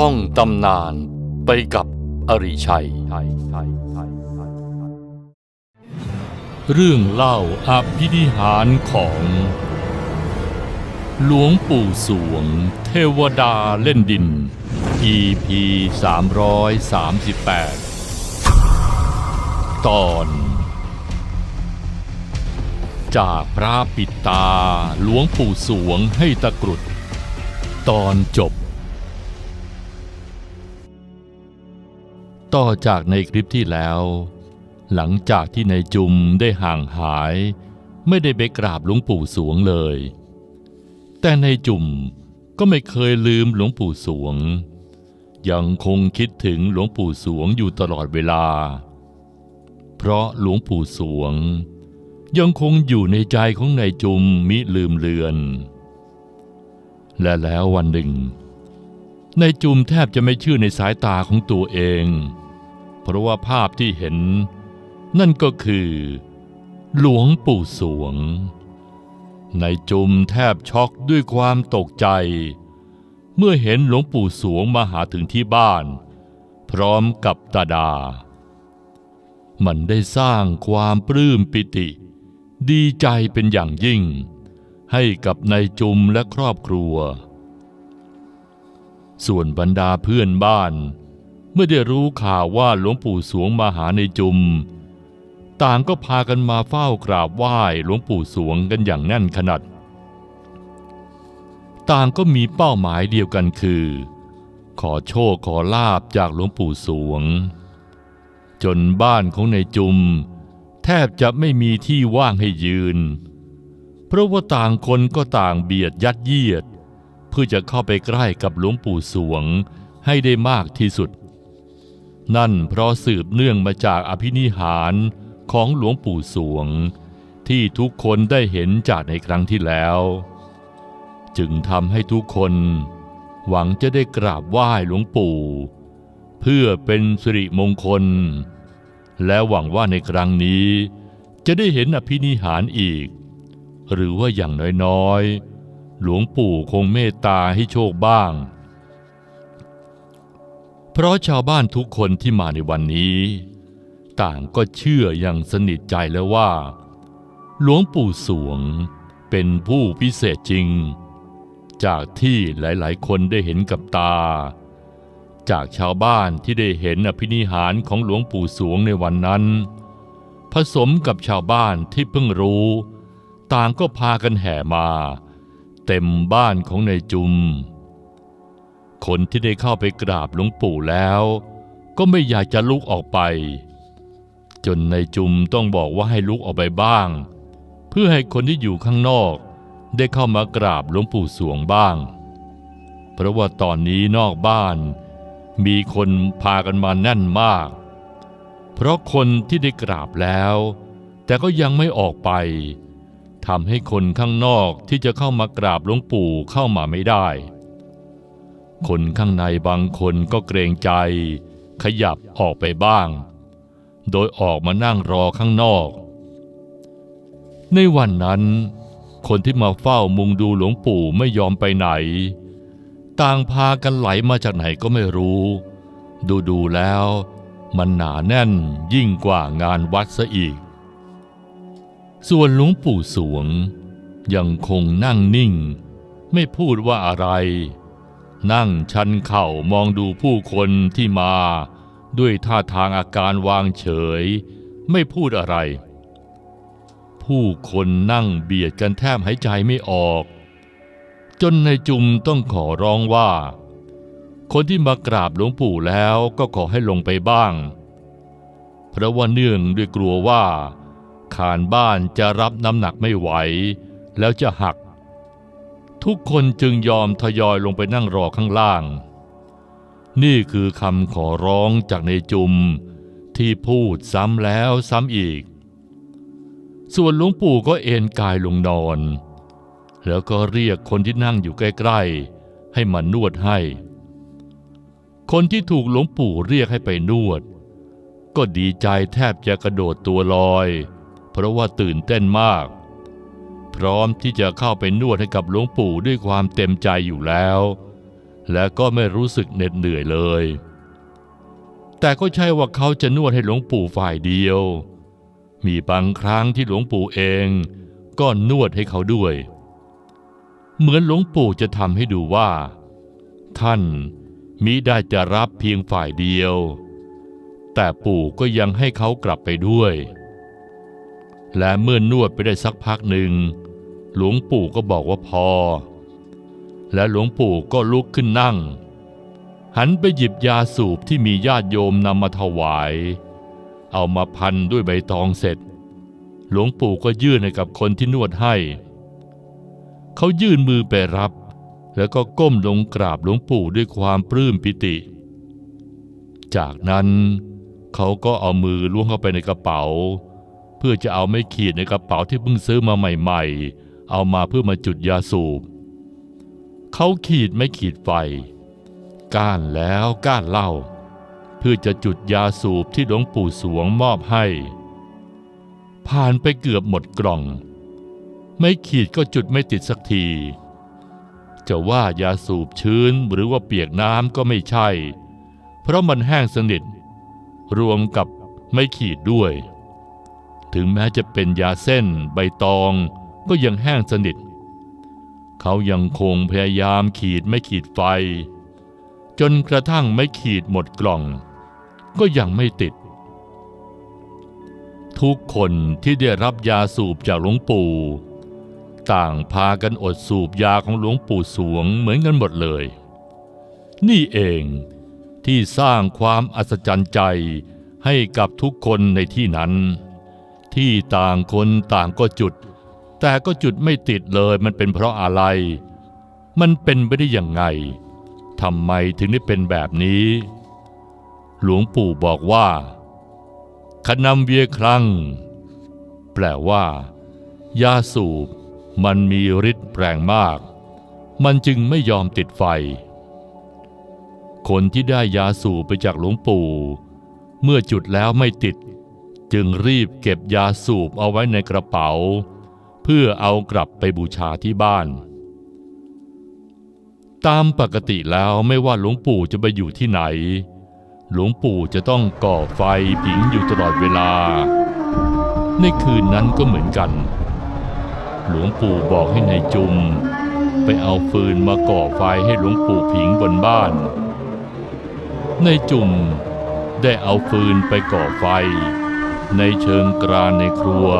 ท่องตำนานไปกับอริชัย เรื่องเล่าอภินิหารของ หลวงปู่สวง เทวดาเล่นดิน EP 338 ตอน จากพระปิดตาหลวงปู่สวงให้ตะกรุด ตอนจบ ต่อจากในคลิปที่แล้ว หลังจากที่นายจุมได้ห่างหาย ไม่ได้ไปกราบหลวงปู่สวงเลย แต่นายจุมก็ไม่เคยลืมหลวงปู่สวง ยังคงคิดถึงหลวงปู่สวงอยู่ตลอดเวลา เพราะหลวงปู่สวง ยังคงอยู่ในใจของนายจุมมิลืมเลือน และแล้ววันหนึ่งนายจุมแทบจะไม่เชื่อในสายตาของตัวเอง เพราะว่าภาพที่เห็น นั่นก็คือ หลวงปู่สวงนายจุมแทบช็อกด้วยความตกใจ เมื่อเห็นหลวงปู่สวงมาหาถึงที่บ้าน พร้อมกับตาดา มันได้สร้างความปลื้มปิติ ดีใจเป็นอย่างยิ่ง ให้กับนายจุมและครอบครัว ส่วนบรรดาเพื่อนบ้าน เมื่อได้รู้ข่าวว่าหลวงปู่สวงมาหาในจุม ต่างก็พากันมาเฝ้ากราบไหว้หลวงปู่สวงกันอย่างแน่นขนาดต่างก็มีเป้าหมายเดียวกันคือ ขอโชคขอลาบจากหลวงปู่สวง จนบ้านของในจุม แทบจะไม่มีที่ว่างให้ยืน เพราะว่าต่างคนก็ต่างเบียดยัดเยียด เพื่อจะเข้าไปใกล้กับหลวงปู่สวงให้ได้มากที่สุด นั่นเพราะสืบเนื่องมาจากอภินิหารของหลวงปู่สวง ที่ทุกคนได้เห็นจากในครั้งที่แล้ว จึงทำให้ทุกคนหวังจะได้กราบไหว้หลวงปู่ เพื่อเป็นสิริมงคล และหวังว่าในครั้งนี้ จะได้เห็นอภินิหารอีก หรือว่าอย่างน้อยๆ หลวงปู่คงเมตตาให้โชคบ้าง เพราะชาวบ้านทุกคนที่มาในวันนี้ ต่างก็เชื่ออย่างสนิทใจแล้วว่า หลวงปู่สวงเป็นผู้พิเศษจริง จากที่หลายๆ คนได้เห็นกับตา จากชาวบ้านที่ได้เห็นอภินิหารของหลวงปู่สวงในวันนั้น ผสมกับชาวบ้านที่เพิ่งรู้ ต่างก็พากันแห่มา เต็มบ้านของนายจุม คนที่ได้เข้าไปกราบหลวงปู่แล้ว ก็ไม่อยากจะลุกออกไป จนนายจุมต้องบอกว่าให้ลุกออกไปบ้าง เพื่อให้คนที่อยู่ข้างนอกได้เข้ามากราบหลวงปู่สวงบ้าง เพราะว่าตอนนี้นอกบ้าน มีคนพากันมาแน่นมาก เพราะคนที่ได้กราบแล้ว แต่ก็ยังไม่ออกไปทำให้คนข้างนอกที่จะเข้ามากราบหลวงปู่เข้ามาไม่ได้ คนข้างในบางคนก็เกรงใจ ขยับออกไปบ้าง โดยออกมานั่งรอข้างนอก ในวันนั้น คนที่มาเฝ้ามุงดูหลวงปู่ไม่ยอมไปไหน ต่างพากันไหลมาจากไหนก็ไม่รู้ ดูดูแล้วมันหนาแน่นยิ่งกว่างานวัดซะอีก ส่วนหลวงปู่สวงยังคงนั่งนิ่ง ไม่พูดว่าอะไร นั่งชันเข่ามองดูผู้คนที่มา ด้วยท่าทางอาการวางเฉย ไม่พูดอะไร ผู้คนนั่งเบียดกันแทบหายใจไม่ออก จนในจุมต้องขอร้องว่า คนที่มากราบหลวงปู่แล้วก็ขอให้ลงไปบ้าง เพราะว่าเนื่องด้วยกลัวว่าคานบ้านจะรับน้ำหนักไม่ไหว แล้วจะหัก ทุกคนจึงยอมทยอยลงไปนั่งรอข้างล่าง นี่คือคำขอร้องจากในจุมที่พูดซ้ำแล้วซ้ำอีก ส่วนหลวงปู่ก็เอนกายลงนอน แล้วก็เรียกคนที่นั่งอยู่ใกล้ๆ ให้มานวดให้ คนที่ถูกหลวงปู่เรียกให้ไปนวด ก็ดีใจแทบจะกระโดดตัวลอย เพราะว่าตื่นเต้นมาก พร้อมที่จะเข้าไปนวดให้กับหลวงปู่ด้วยความเต็มใจอยู่แล้ว และก็ไม่รู้สึกเหน็ดเหนื่อยเลย แต่ก็ใช่ว่าเขาจะนวดให้หลวงปู่ฝ่ายเดียว มีบางครั้งที่หลวงปู่เองก็นวดให้เขาด้วย เหมือนหลวงปู่จะทำให้ดูว่า ท่านมิได้จะรับเพียงฝ่ายเดียว แต่ปู่ก็ยังให้เขากลับไปด้วยและเมื่อนวดไปได้สักพักหนึ่ง หลวงปู่ก็บอกว่าพอ และหลวงปู่ก็ลุกขึ้นนั่ง หันไปหยิบยาสูบที่มีญาติโยมนำมาถวาย เอามาพันด้วยใบตองเสร็จ หลวงปู่ก็ยื่นให้กับคนที่นวดให้ เขายื่นมือไปรับ แล้วก็ก้มลงกราบหลวงปู่ด้วยความปลื้มปิติ จากนั้นเขาก็เอามือล้วงเข้าไปในกระเป๋า เพื่อจะเอาไม่ขีดในกระเป๋าที่เพิ่งซื้อมาใหม่ ๆ เอามาเพื่อมาจุดยาสูบ เขาขีดไม่ขีดไฟ ก้านแล้วก้านเล่า เพื่อจะจุดยาสูบที่หลวงปู่สวงมอบให้ ผ่านไปเกือบหมดกล่อง ไม่ขีดก็จุดไม่ติดสักที จะว่ายาสูบชื้นหรือว่าเปียกน้ำก็ไม่ใช่ เพราะมันแห้งสนิท รวมกับไม่ขีดด้วย ถึงแม้จะเป็นยาเส้นใบตอง ก็ยังแห้งสนิท เขายังคงพยายามขีดไม่ขีดไฟ จนกระทั่งไม่ขีดหมดกล่อง ก็ยังไม่ติด ทุกคนที่ได้รับยาสูบจากหลวงปู่ ต่างพากันอดสูบยาของหลวงปู่สวงเหมือนกันหมดเลย นี่เองที่สร้างความอัศจรรย์ใจให้กับทุกคนในที่นั้น ที่ต่างคนต่างก็จุด แต่ก็จุดไม่ติดเลยมันเป็นเพราะอะไร มันเป็นไปได้ยังไงทำไมถึงได้เป็นแบบนี้ หลวงปู่บอกว่าขนำเวียครั้ง แปลว่า ยาสูบ มันมีฤทธิ์แรงมาก มันจึงไม่ยอมติดไฟ คนที่ได้ยาสูบไปจากหลวงปู่ เมื่อจุดแล้วไม่ติด จึงรีบเก็บยาสูบเอาไว้ในกระเป๋า เพื่อเอากลับไปบูชาที่บ้าน ตามปกติแล้วไม่ว่าหลวงปู่จะไปอยู่ที่ไหน หลวงปู่จะต้องก่อไฟผิงอยู่ตลอดเวลา ในคืนนั้นก็เหมือนกัน หลวงปู่บอกให้ในายจุม ไปเอาฟืนมาก่อไฟให้หลวงปู่ผิงบนบ้าน ในายจุมได้เอาฟืนไปก่อไฟ ในเชิงกรานในครัว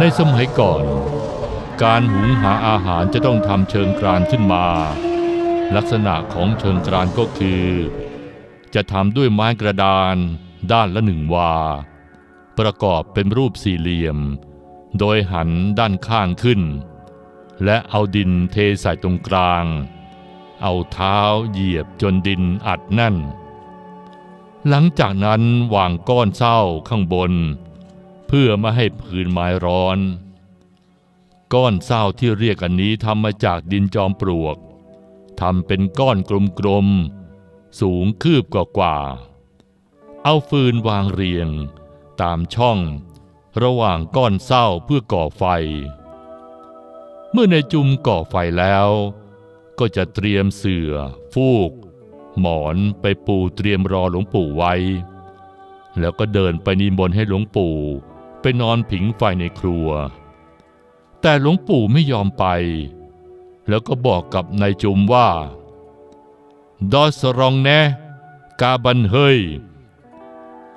ในสมัยก่อน การหุงหาอาหารจะต้องทำเชิงกรานขึ้นมา ลักษณะของเชิงกรานก็คือ จะทำด้วยไม้กระดานด้านละหนึ่งวา ประกอบเป็นรูปสี่เหลี่ยม โดยหันด้านข้างขึ้น และเอาดินเทใส่ตรงกลาง เอาเท้าเหยียบจนดินอัดแน่น หลังจากนั้นวางก้อนเศร้าข้างบน เพื่อไม่ให้พื้นไม้ร้อน ก้อนเศร้าที่เรียกอันนี้ทำมาจากดินจอมปลวกทำเป็นก้อนกลมๆ สูงคืบกว่าๆเอาฟืนวางเรียง ตามช่อง ระหว่างก้อนเศร้าเพื่อก่อไฟ เมื่อในจุมก่อไฟแล้ว ก็จะเตรียมเสื่อ ฟูก หมอนไปปูเตรียมรอหลวงปู่ไว้ แล้วก็เดินไปนิมนต์ให้หลวงปู่ ไปนอนผิงไฟในครัว แต่หลวงปู่ไม่ยอมไป แล้วก็บอกกับนายจุมว่า ดอสรองแนกาบันเฮย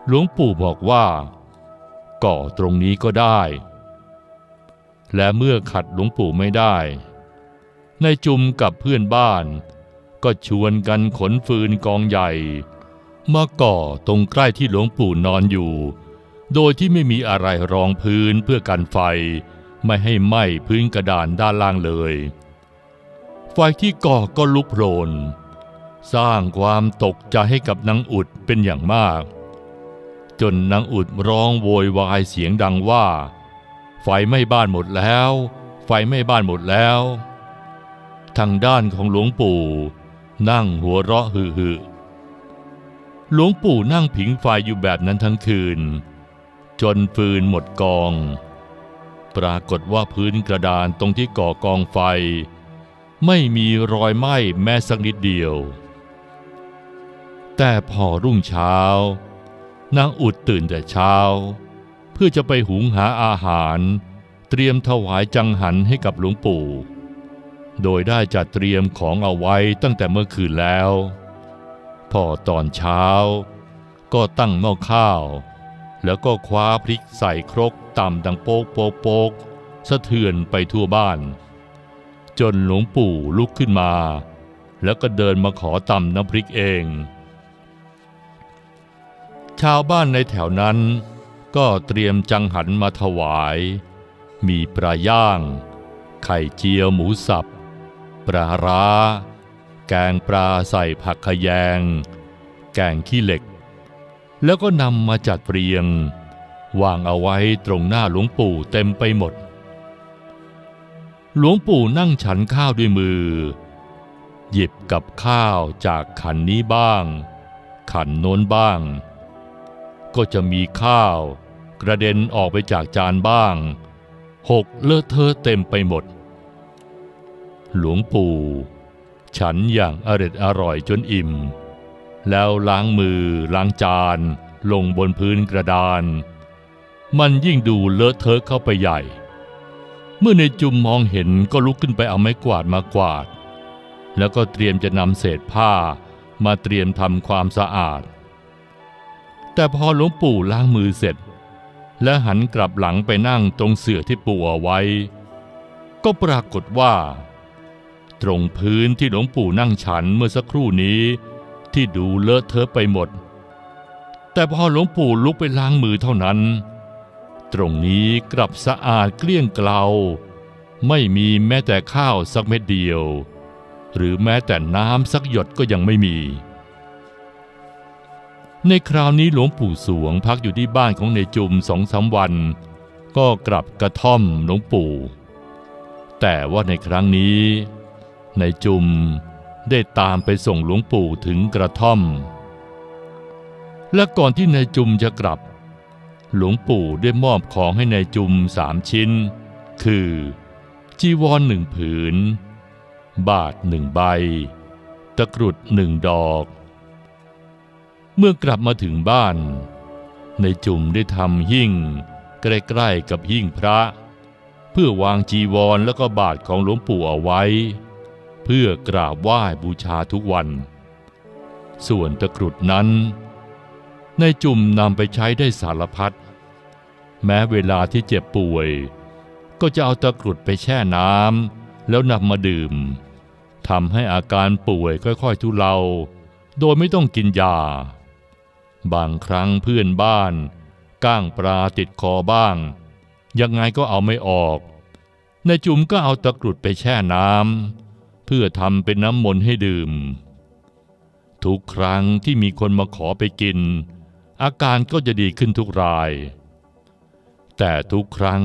หลวงปู่บอกว่า ก่อตรงนี้ก็ได้ และเมื่อขัดหลวงปู่ไม่ได้นายจุมกับเพื่อนบ้าน ก็ชวนกันขนฟืนกองใหญ่ มาก่อตรงใกล้ที่หลวงปู่นอนอยู่ โดยที่ไม่มีอะไรรองพื้นเพื่อกันไฟ ไม่ให้ไหม้พื้นกระดานด้านล่างเลย ไฟที่ก่อก็ลุกโพลนสร้างความตกใจให้กับนางอุดเป็นอย่างมาก จนนางอุดร้องโวยวายเสียงดังว่า ไฟไหม้บ้านหมดแล้ว ไฟไหม้บ้านหมดแล้ว ทางด้านของหลวงปู่ นั่งหัวเราะฮือฮือหลวงปู่นั่งผิงไฟอยู่แบบนั้นทั้งคืน จนฟืนหมดกอง ปรากฏว่าพื้นกระดานตรงที่ก่อกองไฟ ไม่มีรอยไหม้แม้สักนิดเดียว แต่พอรุ่งเช้านางอุดตื่นแต่เช้า เพื่อจะไปหุงหาอาหาร เตรียมถวายจังหันให้กับหลวงปู่ โดยได้จัดเตรียมของเอาไว้ตั้งแต่เมื่อคืนแล้ว พอตอนเช้า ก็ตั้งหม้อข้าว แล้วก็คว้าพริกใส่ครกต่ำดังโป๊กโป๊กโป๊กสะเทือนไปทั่วบ้าน จนหลวงปู่ลุกขึ้นมา แล้วก็เดินมาขอตำน้ำพริกเอง ชาวบ้านในแถวนั้น ก็เตรียมจังหันมาถวาย มีปลาย่าง ไข่เจียวหมูสับปลาร้า แกงปลาใส่ผักขยง แกงขี้เหล็ก แล้วก็นำมาจัดเรียง วางเอาไว้ตรงหน้าหลวงปู่เต็มไปหมด หลวงปู่นั่งฉันข้าวด้วยมือ หยิบกับข้าวจากขันนี้บ้าง ขันโน้นบ้าง ก็จะมีข้าวกระเด็นออกไปจากจานบ้าง หกเลอะเทอะเต็มไปหมด หลวงปู่ ฉันอย่างอร็ดอร่อยจนอิ่ม แล้วล้างมือล้างจาน ลงบนพื้นกระดาน มันยิ่งดูเลอะเทอะเข้าไปใหญ่ เมื่อในจุมมองเห็นก็ลุกขึ้นไปเอาไม้กวาดมากวาด แล้วก็เตรียมจะนำเศษผ้ามาเตรียมทำความสะอาด แต่พอหลวงปู่ล้างมือเสร็จ และหันกลับหลังไปนั่งตรงเสื่อที่ปูเอาไว้ ก็ปรากฏว่า ตรงพื้นที่หลวงปู่นั่งฉันเมื่อสักครู่นี้ ที่ดูเลอะเทอะไปหมด แต่พอหลวงปู่ลุกไปล้างมือเท่านั้น ตรงนี้กลับสะอาดเกลี้ยงเกลาไม่มีแม้แต่ข้าวสักเม็ดเดียว หรือแม้แต่น้ำสักหยดก็ยังไม่มี ในคราวนี้หลวงปู่สวงพักอยู่ที่บ้านของในจุมสองสามวัน ก็กลับกระท่อมหลวงปู่ แต่ว่าในครั้งนี้ในจุม ได้ตามไปส่งหลวงปู่ถึงกระท่อม และก่อนที่นายจุมจะกลับ หลวงปู่ได้มอบของให้นายจุมสามชิ้น คือ จีวรหนึ่งผืน บาทหนึ่งใบ ตะกรุดหนึ่งดอก เมื่อกลับมาถึงบ้านในายจุมได้ทำหิ้งใกล้ๆกับหิ้งพระ เพื่อวางจีวรแล้วก็บาทของหลวงปู่เอาไว้ เพื่อกราบไหว้บูชาทุกวัน ส่วนตะกรุดนั้น ในจุ่มนำไปใช้ได้สารพัด แม้เวลาที่เจ็บป่วย ก็จะเอาตะกรุดไปแช่น้ำแล้วนำมาดื่มทำให้อาการป่วยค่อยๆ ทุเลา โดยไม่ต้องกินยา บางครั้งเพื่อนบ้าน ก้างปลาติดคอบ้าง ยังไงก็เอาไม่ออก ในจุ๋มก็เอาตะกรุดไปแช่น้ำ เพื่อทำเป็นน้ำมนต์ให้ดื่ม ทุกครั้งที่มีคนมาขอไปกิน อาการก็จะดีขึ้นทุกราย แต่ทุกครั้ง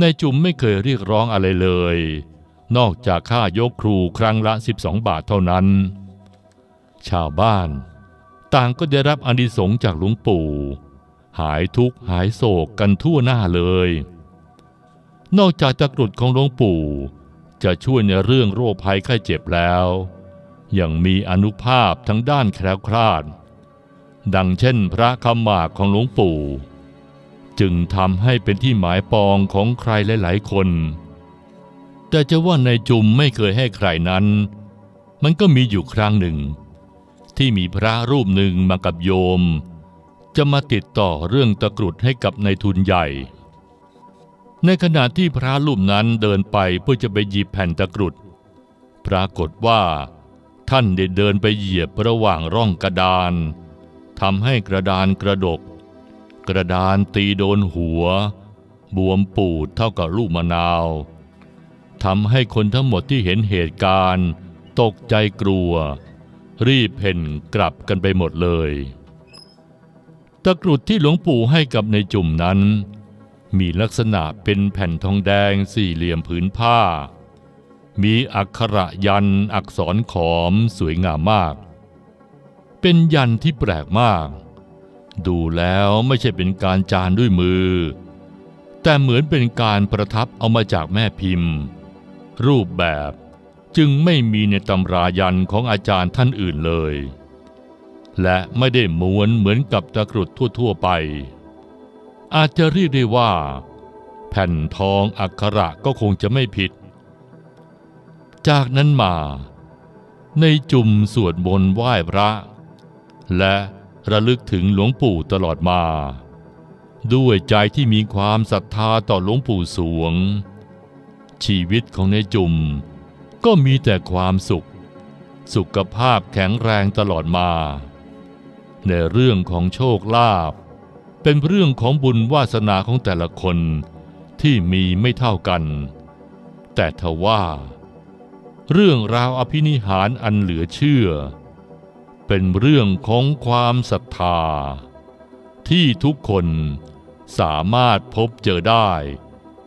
นายจุมไม่เคยเรียกร้องอะไรเลย นอกจากค่ายกครูครั้งละ 12 บาทเท่านั้น ชาวบ้าน ต่างก็ได้รับอานิสงส์จากหลวงปู่ หายทุกข์หายโศกกันทั่วหน้าเลย นอกจากตะกรุดของหลวงปู่ จะช่วยในเรื่องโรคภัยไข้เจ็บแล้วยังมีอนุภาพทั้งด้านแคล้วคลาด ดังเช่นพระคำหมากของหลวงปู่ จึงทำให้เป็นที่หมายปองของใครหลาย ๆ คน แต่จะว่าในจุมไม่เคยให้ใครนั้น มันก็มีอยู่ครั้งหนึ่ง ที่มีพระรูปหนึ่งมากับโยม จะมาติดต่อเรื่องตะกรุดให้กับนายทุนใหญ่ ในขณะที่พระรูปนั้นเดินไปเพื่อจะไปหยิบแผ่นตะกรุด ปรากฏว่า ท่านได้เดินไปเหยียบระหว่างร่องกระดานทำให้กระดานกระดก กระดานตีโดนหัว บวมปูดเท่ากับลูกมะนาวทำให้คนทั้งหมดที่เห็นเหตุการณ์ ตกใจกลัว รีบเพ่นกลับกันไปหมดเลย ตะกรุดที่หลวงปู่ให้กับในจุ่มนั้น มีลักษณะเป็นแผ่นทองแดงสี่เหลี่ยมผืนผ้า มีอักขระยันอักษรขอมสวยงามมาก เป็นยันที่แปลกมาก ดูแล้วไม่ใช่เป็นการจานด้วยมือ แต่เหมือนเป็นการประทับเอามาจากแม่พิมพ์ รูปแบบจึงไม่มีในตำรายันของอาจารย์ท่านอื่นเลย และไม่ได้ม้วนเหมือนกับตะกรุดทั่ว ๆ ไป อาจจะเรียกได้ว่า แผ่นทองอักขระก็คงจะไม่ผิด จากนั้นมา ในจุมสวดมนต์ไหว้พระ และระลึกถึงหลวงปู่ตลอดมา ด้วยใจที่มีความศรัทธาต่อหลวงปู่สวง ชีวิตของในจุมก็มีแต่ความสุข สุขภาพแข็งแรงตลอดมา ในเรื่องของโชคลาภ เป็นเรื่องของบุญวาสนาของแต่ละคนที่มีไม่เท่ากัน แต่ทว่า เรื่องราวอภินิหารอันเหลือเชื่อ เป็นเรื่องของความศรัทธา ที่ทุกคนสามารถพบเจอได้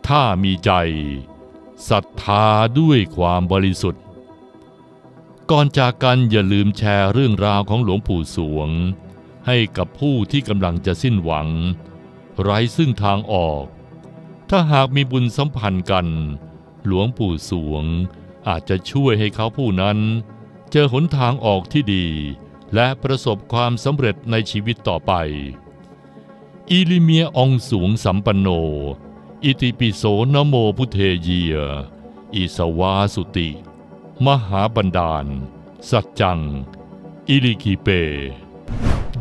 ถ้ามีใจศรัทธาด้วยความบริสุทธิ์ ก่อนจากกันอย่าลืมแชร์เรื่องราวของหลวงปู่สวง ให้กับผู้ที่กำลังจะสิ้นหวัง ไร้ซึ่งทางออก ถ้าหากมีบุญสัมพันธ์กัน หลวงปู่สวงอาจจะช่วยให้เขาผู้นั้น เจอหนทางออกที่ดี และประสบความสำเร็จในชีวิตต่อไป อิลิเมียองสูงสัมปันโน อิติปิโสนโมพุเทเยีย อิสวาสุติ มหาบันดาล สัจจัง อิลิกิเป